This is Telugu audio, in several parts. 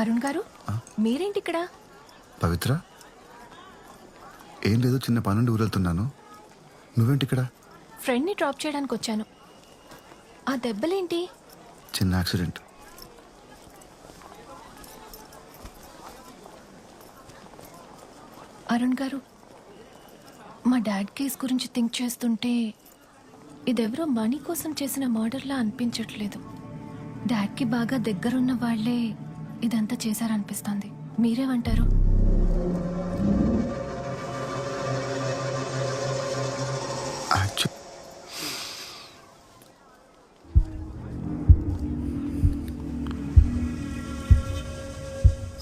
అరుణ్ గారు మీరేంటి ఇక్కడ? పవిత్ర? ఏం లేదు చిన్న పనుండి ఊరెళ్తున్నాను. నువ్వేంటి ఇక్కడ? ఫ్రెండ్ని డ్రాప్ చేయడానికి వచ్చాను. ఆ దెబ్బలేంటి? చిన్న యాక్సిడెంట్. అరుణ్ గారు మా డాడ్ కేస్ గురించి థింక్ చేస్తుంటే ఇదెవరో మనీ కోసం చేసిన మర్డర్లా అనిపించట్లేదు. డాడ్కి బాగా దగ్గరున్న వాళ్ళే ఇదంతా చేశారనిపిస్తోంది. మీరేమంటారు?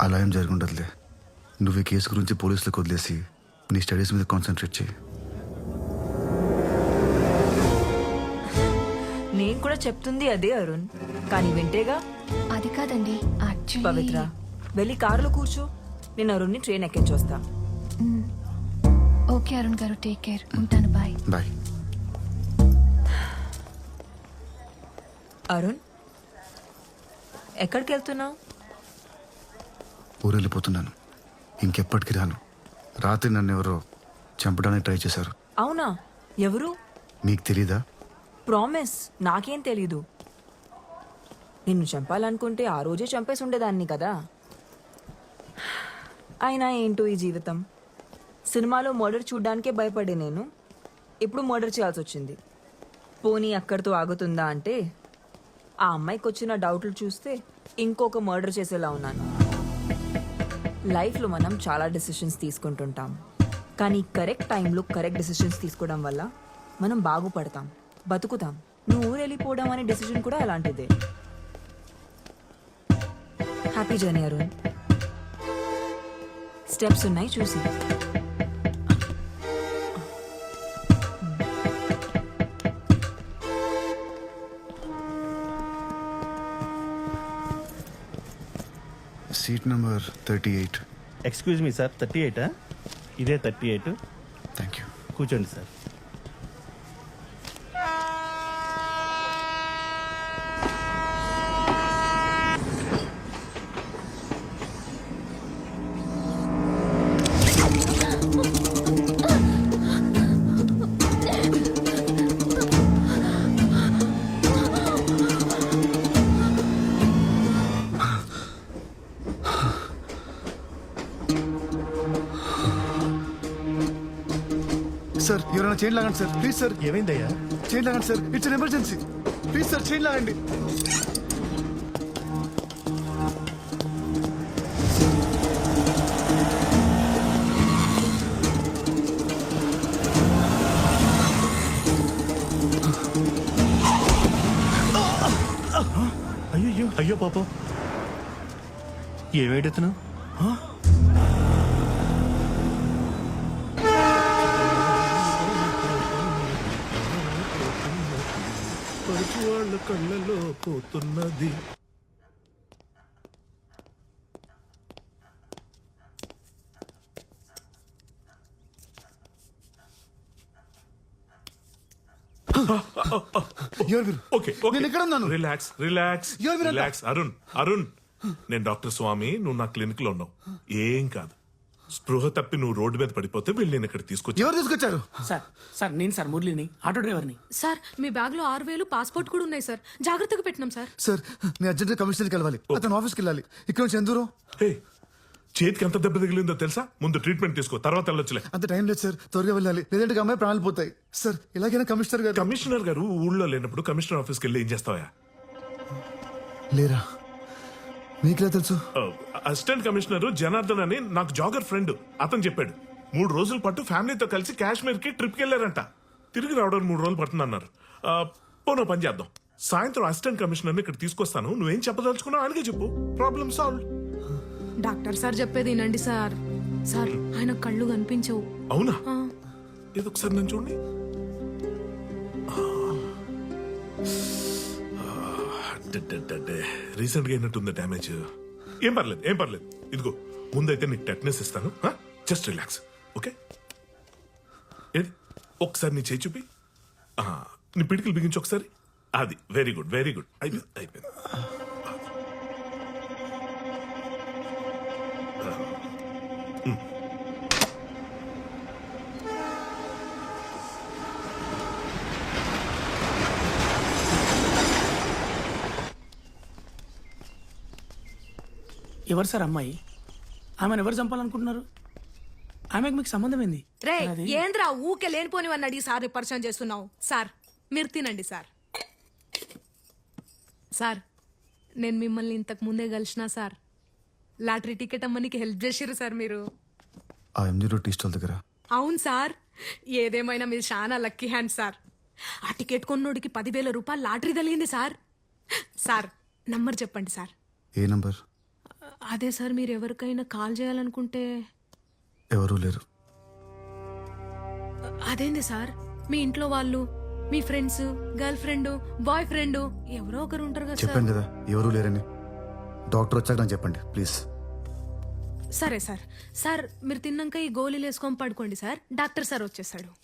అలా ఏం జరుగుండదులే. నువ్వు ఈ కేసు గురించి పోలీసులకు వదిలేసి నీ స్టడీస్ మీద కాన్సన్ట్రేట్ చేయి. నేను కూడా చెప్తుంది అదే అరుణ్. కానీ వింటేగా అది కాదండి పవిత్ర వెళ్ళి కారులో కూర్చో. నేను అరుణ్ని train ఎక్కించొస్తా okay Arun garu take care ఉంటాను బాయ్ బాయ్ అరుణ్ ఎక్కడికి వెళ్తున్నావు? ఊరెళ్ళిపోతున్నాను. ఇంకెప్పటికి రాను. రాత్రి నన్ను ఎవరో చంపడానికి ట్రై చేశారు. అవునా? ఎవరు? మీకు తెలీదా? ప్రామిస్. నాకేం తెలీదు. నిన్ను చంపాలనుకుంటే ఆ రోజే చంపేసి ఉండేదాన్ని కదా. అయినా ఏంటో ఈ జీవితం? సినిమాలో మర్డర్ చూడ్డానికే భయపడే నేను. ఇప్పుడు మర్డర్ చేయాల్సి వచ్చింది పోనీ అక్కడితో ఆగుతుందా అంటే ఆ అమ్మాయికి వచ్చిన డౌట్లు చూస్తే ఇంకొక మర్డర్ చేసేలా ఉన్నాను. లైఫ్లో మనం చాలా డెసిషన్స్ తీసుకుంటుంటాం. కానీ కరెక్ట్ టైంలో కరెక్ట్ డెసిషన్స్ తీసుకోవడం వల్ల మనం బాగుపడతాం బతుకుతాం. నువ్వు ఊరు వెళ్ళిపోవడం అనే డెసిషన్ కూడా అలాంటిదే. Happy journey Arun. స్టెప్స్ ఉన్నాయి చూసి. Seat number thirty eight. Excuse me sir thirty ఎయిటా? ఇదే థర్టీ ఎయిట్. థ్యాంక్ యూ కూర్చోండి సార్ సార్ ఎవరైనా చైన్ లాగండి సార్ ప్లీజ్ సార్ ఏమైందయ్యా? చైన్ లాగండి sir it's an emergency please sir chain లాగండి అయ్యో అయ్యో పాపం. వాళ్ళ కళ్ళలో పోతున్నది? ఓకే ఓకే నేను ఎక్కడ ఉన్నాను? రిలాక్స్? రిలాక్స్ అరుణ్ అరుణ్ నేను డాక్టర్ స్వామి నువ్వు నా క్లినిక్లో ఉన్నావు ఏం కాదు స్పృహ తప్పి నువ్వు రోడ్డు మీద పడిపోతే వెళ్ళి నేను ఇక్కడ తీసుకొచ్చి ఎవరు తీసుకొచ్చారు? సార్ సార్ నేను సార్ మురళిని ఆటో డ్రైవర్ని. సార్ మీ బ్యాగ్లో ఆరు వేలు పాస్పోర్ట్ కూడా ఉన్నాయి సార్. జాగ్రత్తగా పెట్టినాం సార్. సార్ నేను అర్జెంట్ కమిషనర్కి వెళ్ళాలి. అతను ఆఫీస్కి వెళ్ళాలి. ఇక్కడ నుంచి ఎంత దూరం? హే, చేతికి ఎంత దెబ్బ తగిలిందో తెలుసా? ముందు ట్రీట్మెంట్ తీసుకో తర్వాత వెళ్ళొచ్చులే. అంత టైం లేదు సార్ త్వరగా వెళ్ళాలి. లేదంటే అమ్మాయి ప్రాణాలు పోతాయి. సార్ ఎలాగైనా కమిషనర్ గారు కమిషనర్ గారు ఊళ్ళో లేనప్పుడు కమిషనర్ ఆఫీస్కి వెళ్ళి ఏం చేస్తావా లేరా? మీకులా తెలుసు? అసిస్టెంట్ కమిషనర్ జనార్దన్ అని నాకు జాగర్ ఫ్రెండ్. అతను చెప్పాడు మూడు రోజుల పాటు ఫ్యామిలీతో కలిసి కాశ్మీర్కి ట్రిప్కి వెళ్ళారంట. తిరిగి రావడానికి మూడు రోజులు పడుతుందన్నారు. ఆ, పోనో పని చేద్దాం. సాయంత్రం అసిస్టెంట్ కమిషనర్ ఇక్కడ తీసుకొస్తాను. నువ్వేం చెప్పదలుచుకున్నావు ఆయనకే చెప్పు. ప్రాబ్లమ్ సాల్వ్ డాక్టర్ సార్ చెప్పేది వినండి సార్. సార్ ఆయన కళ్ళు కనిపించవు. అవునా? ఇది ఒకసారి నన్ను చూడండి. రీసెంట్గా అయినట్టుంది డ్యామేజ్ ఏం పర్లేదు ఏం పర్లేదు. ఇదిగో ముందైతే నీకు టెట్నెస్ ఇస్తాను. జస్ట్ రిలాక్స్ ఓకే ఏది ఒకసారి నీ చేయి చూపి. నీ పిడికిలు బిగించి ఒకసారి. అది వెరీ గుడ్ వెరీ గుడ్ అయిపోయింది అయిపోయింది. ఎవరు సార్ అమ్మాయి? ఆమెను ఎవరు చంపాలనుకుంటున్నారు? ఆమెకు మీకు సంబంధం ఏంది? రే అది- ఏంద్రా ఊకే లేనిపోనివని అడిగి సార్ పరిచయం చేస్తున్నావు? సార్ మీరు తినండి సార్. సార్ నేను మిమ్మల్ని ఇంతకు ముందే కలిసిన సార్. లాటరీ టికెట్ అమ్మనికి హెల్ప్ చేసిర్రు సార్ మీరు. ఆ ఎంజీ రోడ్ టీ స్టాల్ దగ్గర. అవును సార్. ఏదేమైనా మీరు చాలా లక్కీ హ్యాండ్ సార్. ఆ టికెట్ కొన్నోడికి పదివేల రూపాయలు లాటరీ తగిలింది సార్. సార్ నంబర్ చెప్పండి సార్. ఏ నంబర్? అదే సార్ మీరు ఎవరికైనా కాల్ చేయాలనుకుంటే. ఎవరూ లేరు. అదేంది సార్? మీ ఇంట్లో వాళ్ళు మీ friends girlfriend boyfriend ఎవరో ఒకరు ఉంటారు కదా సార్. చెప్పాను కదా ఎవరూ లేరని. డాక్టర్ వచ్చాక నాకు చెప్పండి ప్లీజ్. సరే సార్. సార్ మీరు తిన్నాక ఈ గోళీలు వేసుకొని పడుకోండి సార్. డాక్టర్ సార్ వచ్చేసాడు.